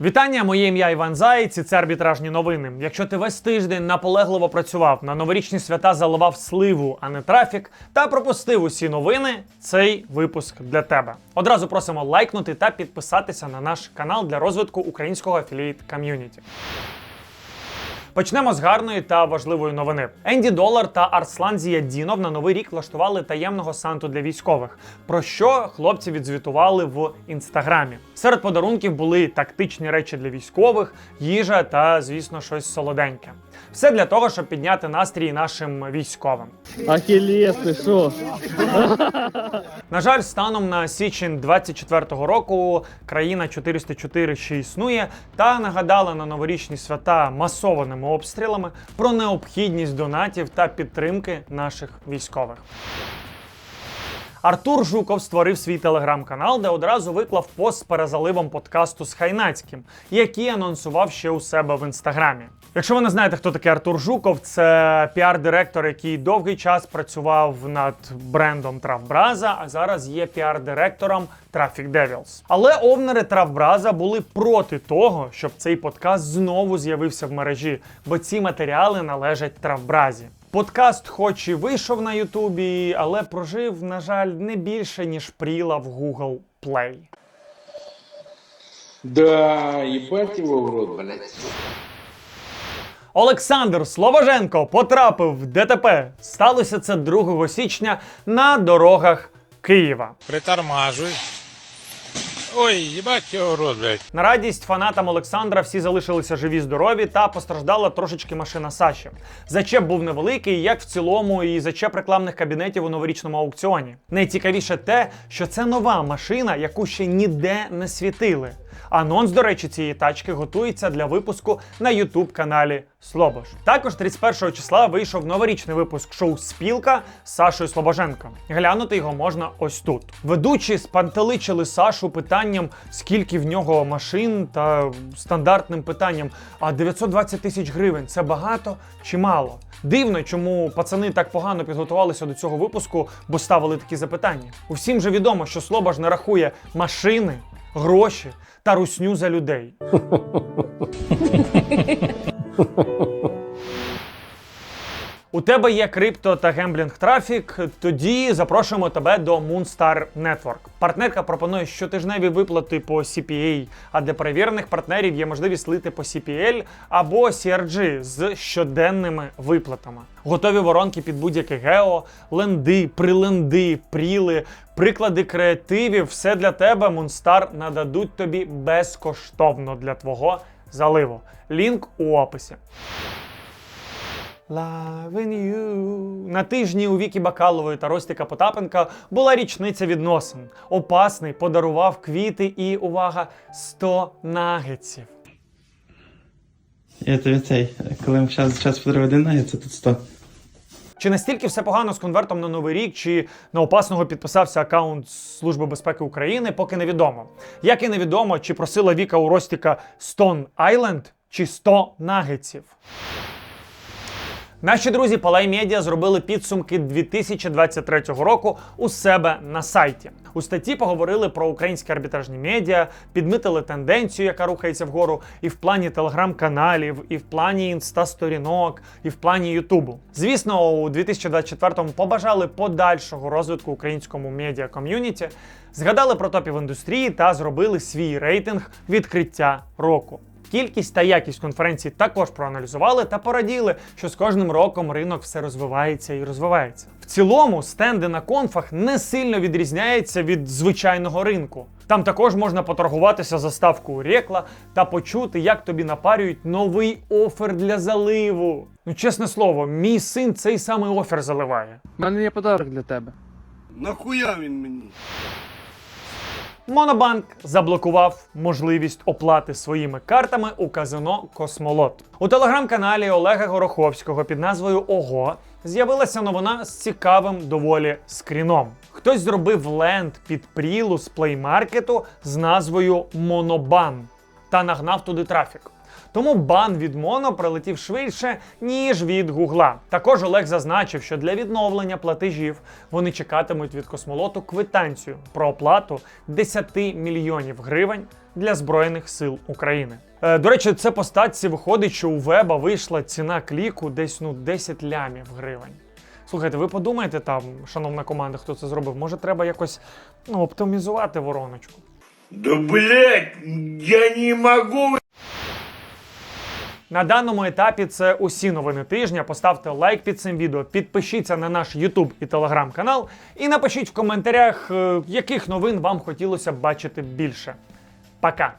Вітання, моє ім'я Іван Заєць, і це арбітражні новини. Якщо ти весь тиждень наполегливо працював на новорічні свята, заливав сливу, а не трафік, та пропустив усі новини, цей випуск для тебе. Одразу просимо лайкнути та підписатися на наш канал для розвитку українського афілієт ком'юніті. Почнемо з гарної та важливої новини. Енді Долар та Арслан Зіядінов на новий рік влаштували таємного санту для військових. Про що хлопці відзвітували в інстаграмі. Серед подарунків були тактичні речі для військових, їжа та, звісно, щось солоденьке. Все для того, щоб підняти настрій нашим військовим. Ахілес, ти що? На жаль, станом на січень 24-го року країна 404 ще існує та нагадала на новорічні свята масованими обстрілами про необхідність донатів та підтримки наших військових. Артур Жуков створив свій телеграм-канал, де одразу виклав пост з перезаливом подкасту з Хайнацьким, який анонсував ще у себе в інстаграмі. Якщо ви не знаєте, хто такий Артур Жуков, це піар-директор, який довгий час працював над брендом Травбраза, а зараз є піар-директором Traffic Devils. Але овнери Травбраза були проти того, щоб цей подкаст знову з'явився в мережі, бо ці матеріали належать Травбразі. Подкаст, хоч і вийшов на Ютубі, але прожив, на жаль, не більше ніж пріла в Google Play. Да, ебать его в рот, блядь. Олександр Слобоженко потрапив в ДТП. Сталося це 2 січня на дорогах Києва. Притормажуй. Ой, їбать його рот, блядь. На радість фанатам Олександра всі залишилися живі, здорові та постраждала трошечки машина Саші. Зачеп був невеликий, як в цілому, і зачеп рекламних кабінетів у новорічному аукціоні. Найцікавіше те, що це нова машина, яку ще ніде не світили. Анонс, до речі, цієї тачки готується для випуску на youtube каналі Слобож. Також 31 числа вийшов новорічний випуск шоу Спілка з Сашою Слобоженко. Глянути його можна ось тут. Ведучі спантеличили Сашу питанням, скільки в нього машин, та стандартним питанням: а 920 тисяч гривень це багато чи мало? Дивно, чому пацани так погано підготувалися до цього випуску, бо ставили такі запитання. Усім же відомо, що Слобож не рахує машини, гроші та русню за людей. У тебе є крипто та гемблінг трафік. Тоді запрошуємо тебе до Moonstar Network. Партнерка пропонує щотижневі виплати по CPA, а для перевірених партнерів є можливість лити по CPL або CRG з щоденними виплатами. Готові воронки під будь-яке гео, ленди, приленди, пріли, приклади креативів. Все для тебе Moonstar нададуть тобі безкоштовно для твого заливу. Лінк у описі. Loving you. На тижні у Вікі Бакалової та Ростіка Потапенка була річниця відносин. Опасний подарував квіти і, увага, 100 нагетсів. Я тобі цей, коли час, час подарує один нагет, це тут 100. Чи настільки все погано з конвертом на новий рік, чи на опасного підписався аккаунт Служби безпеки України, поки невідомо. Як і невідомо, чи просила Віка у Ростіка Stone Island чи 100 нагетсів. Наші друзі Палай Медіа зробили підсумки 2023 року у себе на сайті. У статті поговорили про українські арбітражні медіа, підмітили тенденцію, яка рухається вгору, і в плані телеграм-каналів, і в плані інста-сторінок, і в плані Ютубу. Звісно, у 2024-му побажали подальшого розвитку українському медіа ком'юніті, згадали про топів індустрії та зробили свій рейтинг відкриття року. Кількість та якість конференцій також проаналізували та пораділи, що з кожним роком ринок все розвивається і розвивається. В цілому стенди на конфах не сильно відрізняються від звичайного ринку. Там також можна поторгуватися за ставку рекла та почути, як тобі напарюють новий офер для заливу. Ну, чесне слово, мій син цей самий офер заливає. У мене є подарок для тебе. Нахуя він мені? Монобанк заблокував можливість оплати своїми картами у казино Космолот. У телеграм-каналі Олега Гороховського під назвою Ого з'явилася новина з цікавим доволі скріном. Хтось зробив ленд під прілу з плеймаркету з назвою Монобан. та нагнав туди трафік. Тому бан від Моно прилетів швидше, ніж від Гугла. Також Олег зазначив, що для відновлення платежів вони чекатимуть від космолоту квитанцію про оплату 10 мільйонів гривень для Збройних сил України. Е, до речі, це по статці виходить, що у Веба вийшла ціна кліку десь ну 10 лямів гривень. Слухайте, ви подумайте там, шановна команда, хто це зробив, може треба якось ну, оптимізувати вороночку. Да блять, я не могу. На даному етапі це усі новини тижня. Поставте лайк під цим відео, підпишіться на наш YouTube і Telegram канал і напишіть в коментарях, е, яких новин вам хотілося б бачити більше. Пока!